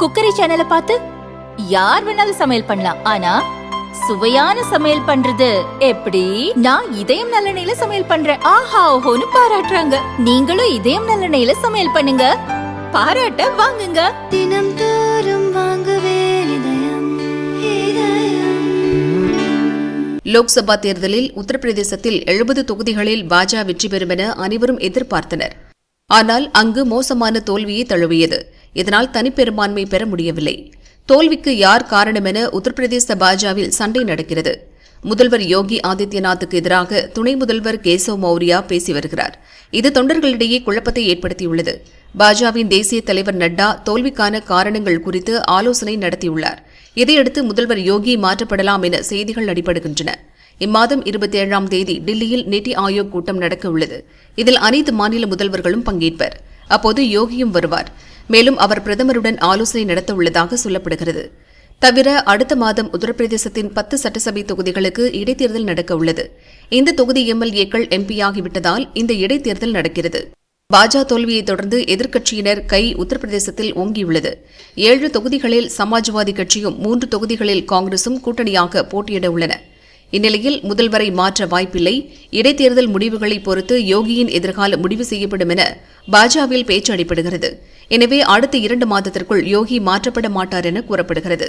Cookery சேனலை பார்த்து யார் வேணாலும் சமையல் பண்ணலாம். ஆனா சுவையான சமையல் பண்றது எப்படி? நான் இதயம் நல்லெண்ணெயில சமையல் பண்றேன். ஆஹா ஓஹோன்னு பாராட்டுறாங்க. நீங்களும் இதயம் நல்லெண்ணெயில சமையல் பண்ணுங்க. பாராட்ட வாங்குங்க. தினம் தோறும் வாங்குவே இதயம் இதயம். லோக்சபா தேர்தலில் உத்தரப்பிரதேசத்தில் எழுபது தொகுதிகளில் பாஜக வெற்றி பெறும் என அனைவரும் எதிர்பார்த்தனர். ஆனால் அங்கு மோசமான தோல்வியை தழுவியது. இதனால் தனிப்பெரும்பான்மை பெற முடியவில்லை. தோல்விக்கு யார் காரணம் என உத்தரப்பிரதேச பாஜகவில் சண்டை நடக்கிறது. முதல்வர் யோகி ஆதித்யநாத்துக்கு எதிராக துணை முதல்வர் கேசவ் மௌரியா பேசி வருகிறார். இது தொண்டர்களிடையே குழப்பத்தை ஏற்படுத்தியுள்ளது. பாஜவின் தேசிய தலைவர் நட்டா தோல்விக்கான காரணங்கள் குறித்து ஆலோசனை நடத்தியுள்ளார். இதையடுத்து முதல்வர் யோகி மாற்றப்படலாம் என செய்திகள் அடிபடுகின்றன. இம்மாதம் இருபத்தி ஏழாம் தேதி டில்லியில் நிதி ஆயோக் கூட்டம் நடக்க உள்ளது இதில் அனைத்து மாநில முதல்வர்களும் பங்கேற்பர். அப்போது யோகியும் வருவார். மேலும் அவர் பிரதமருடன் ஆலோசனை நடத்த உள்ளதாக சொல்லப்படுகிறது. தவிர அடுத்த மாதம் உத்தரப்பிரதேசத்தின் பத்து சட்டசபை தொகுதிகளுக்கு இடைத்தேர்தல் நடக்க உள்ளது. இந்த தொகுதி எம்எல்ஏக்கள் எம்பி ஆகிவிட்டதால் இந்த இடைத்தேர்தல் நடக்கிறது. பாஜக தோல்வியை தொடர்ந்து எதிர்க்கட்சியினர் கை உத்தரப்பிரதேசத்தில் ஓங்கியுள்ளது. ஏழு தொகுதிகளில் சமாஜ்வாதி கட்சியும் மூன்று தொகுதிகளில் காங்கிரசும் கூட்டணியாக போட்டியிட உள்ளன. இந்நிலையில் முதல்வரை மாற்ற வாய்ப்பில்லை. இடைத்தேர்தல் முடிவுகளை பொறுத்து யோகியின் எதிர்காலம் முடிவு செய்யப்படும் என பாஜகவில் பேச்சு அடிபடுகிறது. எனவே அடுத்த இரண்டு மாதத்திற்குள் யோகி மாற்றப்பட மாட்டார் என கூறப்படுகிறது.